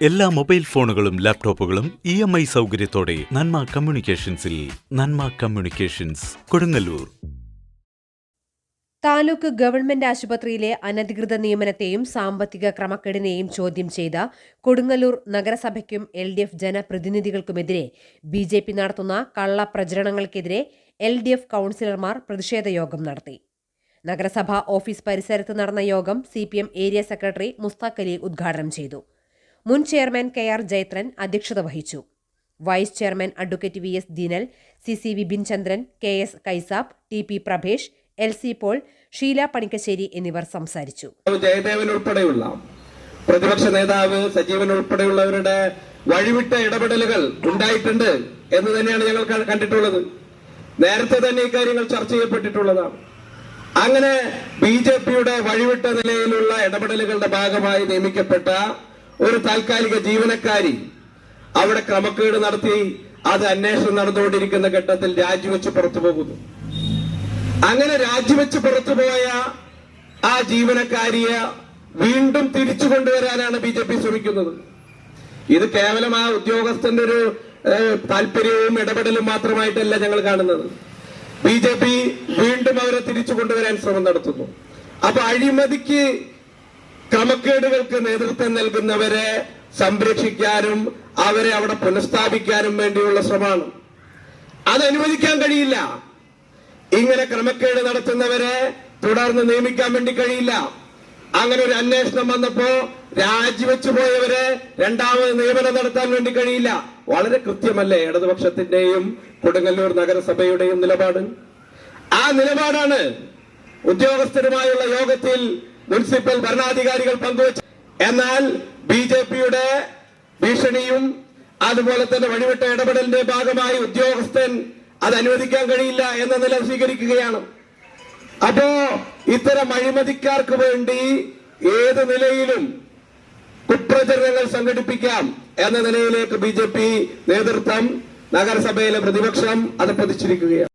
എല്ലാ മൊബൈൽ ഫോണുകളും ലാപ്ടോപ്പുകളും ഇ എം ഐ സൗകര്യത്തോടെ നന്മ കമ്മ്യൂണിക്കേഷൻസിൽ നന്മ കമ്മ്യൂണിക്കേഷൻസ് കൊടുങ്ങല്ലൂർ. താലൂക്ക് ഗവൺമെന്റ് ആശുപത്രിയിലെ അനധികൃത നിയമനത്തെയും സാമ്പത്തിക ക്രമക്കേടിനെയും ചോദ്യം ചെയ്ത കൊടുങ്ങല്ലൂർ നഗരസഭയ്ക്കും എൽ ഡി എഫ് ജനപ്രതിനിധികൾക്കുമെതിരെ ബി ജെ പി നടത്തുന്ന കള്ളപ്രചരണങ്ങൾക്കെതിരെ എൽ ഡി എഫ് കൗൺസിലർമാർ പ്രതിഷേധ യോഗം നടത്തി. നഗരസഭാ ഓഫീസ് പരിസരത്ത് നടന്ന യോഗം C area secretary Mustaq Ali ഉദ്ഘാടനം ചെയ്തു. മുൻ ചെയർമാൻ കെ ആർ ജയത്രൻ അധ്യക്ഷത വഹിച്ചു. Vice chairman advocate V S Dinal C C Vipin Chandran K S Kaisab T P Prabhesh L C Paul Sheela Panikkassery എന്നിവർ സംസാരിച്ചു. ജയദേവൻ ഉൾപ്പെടെയുള്ള പ്രതിപക്ഷ നേതാവ് സജീവൻ ഉൾപ്പെടെയുള്ളവരുടെ വഴിവിട്ട ഇടപെടലുകൾ ഉണ്ടായിട്ടുണ്ട് എന്ന് തന്നെയാണ് ഞങ്ങൾ കണ്ടിട്ടുള്ളത്. നേരത്തെ തന്നെ ഇക്കാര്യങ്ങൾ ചർച്ച ചെയ്യപ്പെട്ടിട്ടുള്ളതാണ്. അങ്ങനെ ബി ജെ പിയുടെ വഴിവിട്ട നിലയിലുള്ള ഇടപെടലുകളുടെ ഭാഗമായി നിയമിക്കപ്പെട്ട ഒരു താൽക്കാലിക ജീവനക്കാരി അവിടെ ക്രമക്കേട് നടത്തി അത് അന്വേഷണം നടന്നുകൊണ്ടിരിക്കുന്ന ഘട്ടത്തിൽ രാജിവെച്ച് പുറത്തു പോകുന്നു. അങ്ങനെ രാജിവെച്ച് പുറത്തു പോയ ആ ജീവനക്കാരിയെ വീണ്ടും തിരിച്ചു കൊണ്ടുവരാനാണ് ബി ജെ പി ശ്രമിക്കുന്നത്. ഇത് കേവലം ആ ഉദ്യോഗസ്ഥന്റെ ഒരു താല്പര്യവും ഇടപെടലും മാത്രമായിട്ടല്ല ഞങ്ങൾ കാണുന്നത്. ബി ജെ പി വീണ്ടും അവരെ തിരിച്ചു കൊണ്ടുവരാൻ ശ്രമം നടത്തുന്നു. അപ്പൊ അഴിമതിക്ക് ക്രമക്കേടുകൾക്ക് നേതൃത്വം നൽകുന്നവരെ സംരക്ഷിക്കാനും അവരെ അവിടെ പുനഃസ്ഥാപിക്കാനും വേണ്ടിയുള്ള ശ്രമമാണ്. അത് അനുവദിക്കാൻ കഴിയില്ല. ഇങ്ങനെ ക്രമക്കേട് നടത്തുന്നവരെ തുടർന്ന് നിയമിക്കാൻ വേണ്ടി കഴിയില്ല. അങ്ങനെ ഒരു അന്വേഷണം വന്നപ്പോ രാജിവെച്ചു പോയവരെ രണ്ടാമത് നിയമനം നടത്താൻ വേണ്ടി കഴിയില്ല. വളരെ കൃത്യമല്ലേ ഇടതുപക്ഷത്തിന്റെയും കൊടുങ്ങല്ലൂർ നഗരസഭയുടെയും നിലപാട്? ആ നിലപാടാണ് ഉദ്യോഗസ്ഥരുമായുള്ള യോഗത്തിൽ മുനിസിപ്പൽ ഭരണാധികാരികൾ പങ്കുവച്ചു എന്നാൽ ബി ജെ പിയുടെ ഭീഷണിയും അതുപോലെ തന്നെ വഴിവിട്ട ഇടപെടലിന്റെ ഭാഗമായി ഉദ്യോഗസ്ഥൻ അത് അനുവദിക്കാൻ കഴിയില്ല എന്ന നില സ്വീകരിക്കുകയാണ്. അപ്പോ ഇത്തരം അഴിമതിക്കാർക്ക് വേണ്ടി ഏത് നിലയിലും കുപ്രചരണങ്ങൾ സംഘടിപ്പിക്കാം എന്ന നിലയിലേക്ക് ബി നേതൃത്വം നഗരസഭയിലെ പ്രതിപക്ഷം അത് പതിച്ചിരിക്കുകയാണ്.